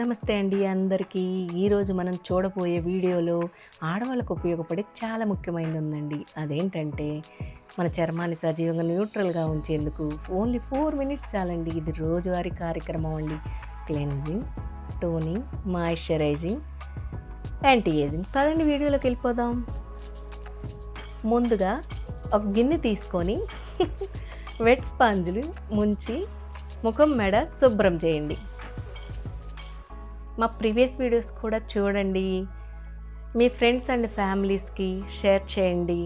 నమస్తే అండి అందరికీ. ఈరోజు మనం చూడబోయే వీడియోలో ఆడవాళ్ళకు ఉపయోగపడే చాలా ముఖ్యమైనది ఉందండి. అదేంటంటే మన చర్మాన్ని సజీవంగా న్యూట్రల్గా ఉంచేందుకు ఓన్లీ ఫోర్ మినిట్స్ చాలండి. ఇది రోజువారీ కార్యక్రమం అండి. Cleansing toning moisturising anti ageing పదండి వీడియోలోకి వెళ్ళిపోదాం. ముందుగా ఒక గిన్నె తీసుకొని వెట్ స్పాంజులు ముంచి ముఖం మెడ శుభ్రం చేయండి. మా ప్రీవియస్ వీడియోస్ కూడా చూడండి. మీ ఫ్రెండ్స్ అండ్ ఫ్యామిలీస్కి షేర్ చేయండి.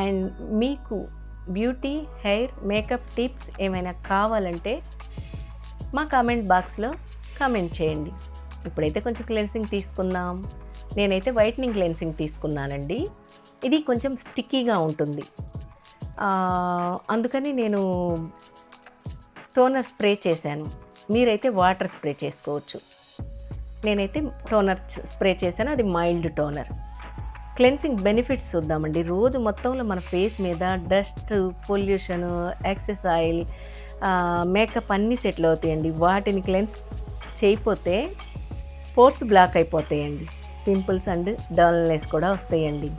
అండ్ మీకు బ్యూటీ హెయిర్ మేకప్ టిప్స్ ఏమైనా కావాలంటే మా కామెంట్ బాక్స్లో కామెంట్ చేయండి. ఇప్పుడైతే కొంచెం క్లెన్సింగ్ తీసుకుందాం. నేనైతే వైట్నింగ్ క్లెన్సింగ్ తీసుకున్నానండి. ఇది కొంచెం స్టిక్కీగా ఉంటుంది. అందుకని నేను టోనర్ స్ప్రే చేశాను. మీరైతే వాటర్ స్ప్రే చేసుకోవచ్చు. నేనైతే టోనర్ స్ప్రే చేశాను అది మైల్డ్ టోనర్. క్లెన్సింగ్ బెనిఫిట్స్ చూద్దామండి. రోజు మొత్తంలో మన ఫేస్ మీద dust pollution excess oil makeup అన్నీ సెటిల్ అవుతాయండి. వాటిని క్లెన్స్ చేయకపోతే పోర్స్ బ్లాక్ అయిపోతాయండి. పింపుల్స్ అండ్ డల్నెస్ కూడా వస్తాయండి.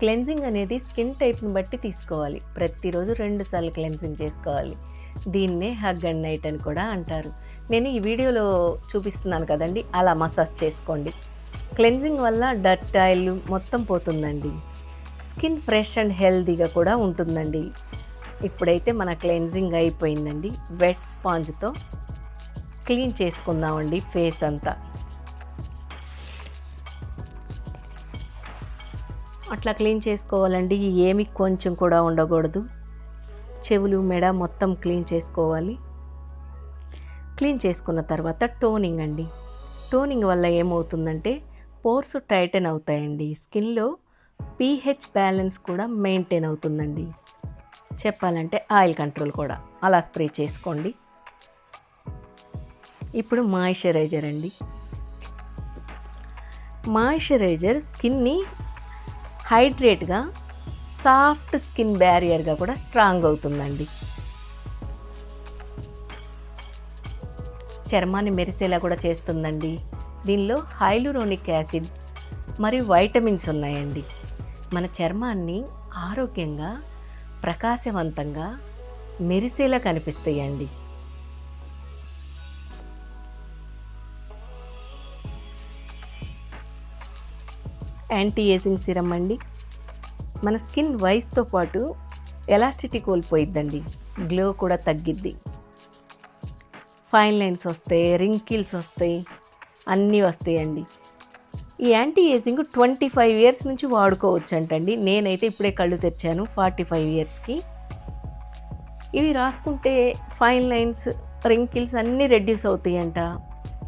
క్లెన్జింగ్ అనేది స్కిన్ టైప్ని బట్టి తీసుకోవాలి. ప్రతిరోజు రెండు సార్లు క్లెన్జింగ్ చేసుకోవాలి. దీన్నే హగ్ అండ్ నైట్ అని కూడా అంటారు. నేను ఈ వీడియోలో చూపిస్తున్నాను కదండి అలా మసాజ్ చేసుకోండి. క్లెన్జింగ్ వల్ల డట్ ఆయిల్ మొత్తం పోతుందండి. స్కిన్ ఫ్రెష్ అండ్ హెల్దీగా కూడా ఉంటుందండి. ఇప్పుడైతే మన క్లెన్జింగ్ అయిపోయిందండి. వెట్ స్పాంజ్తో క్లీన్ చేసుకుందామండి ఫేస్ అంతా. అట్లా క్లీన్ చేసుకోవాలండి. ఏమి కొంచెం కూడా ఉండకూడదు. చెవులు మెడ మొత్తం క్లీన్ చేసుకోవాలి. క్లీన్ చేసుకున్న తర్వాత టోనింగ్ అండి. టోనింగ్ వల్ల ఏమవుతుందంటే పోర్స్ టైటన్ అవుతాయండి. స్కిన్లో పీహెచ్ బ్యాలెన్స్ కూడా మెయింటైన్ అవుతుందండి. చెప్పాలంటే ఆయిల్ కంట్రోల్ కూడా. అలా స్ప్రే చేసుకోండి. ఇప్పుడు మాయిశ్చరైజర్ అండి. మాయిశ్చరైజర్ స్కిన్ని హైడ్రేట్గా సాఫ్ట్ స్కిన్ బ్యారియర్గా కూడా స్ట్రాంగ్ అవుతుందండి. చర్మాన్ని మెరిసేలా కూడా చేస్తుందండి. దీనిలో హైలురోనిక్ యాసిడ్ మరియు వైటమిన్స్ ఉన్నాయండి. మన చర్మాన్ని ఆరోగ్యంగా ప్రకాశవంతంగా మెరిసేలా కనిపిస్తాయండి. యాంటీ ఏజింగ్ సిరం అండి. మన స్కిన్ వయసుతో పాటు ఎలాస్టిటీ కోల్పోయిద్దండి. గ్లో కూడా తగ్గిద్ది. ఫైన్ లైన్స్ వస్తాయి రింకిల్స్ వస్తాయి అన్నీ వస్తాయండి. ఈ anti ageing twenty five years నుంచి వాడుకోవచ్చు అంటండి నేనైతే ఇప్పుడే కళ్ళు తెచ్చాను ఫార్టీ ఫైవ్ ఇయర్స్కి. ఇవి రాసుకుంటే ఫైన్ లైన్స్ రింకిల్స్ అన్నీ రెడ్యూస్ అవుతాయంట.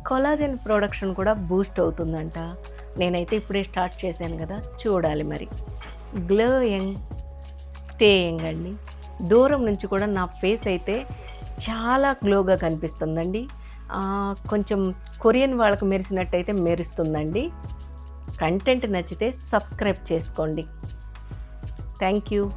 కొలాజన్ ప్రొడక్షన్ కూడా బూస్ట్ అవుతుందంట. నేనైతే ఇప్పుడే స్టార్ట్ చేశాను కదా చూడాలి మరి. గ్లోయింగ్ స్టేయింగ్ అండి. దూరం నుంచి కూడా నా ఫేస్ అయితే చాలా గ్లోగా కనిపిస్తుందండి. కొంచెం కొరియన్ వాళ్ళకు మెరిసినట్టయితే మెరుస్తుందండి. కంటెంట్ నచ్చితే సబ్స్క్రైబ్ చేసుకోండి. Thank you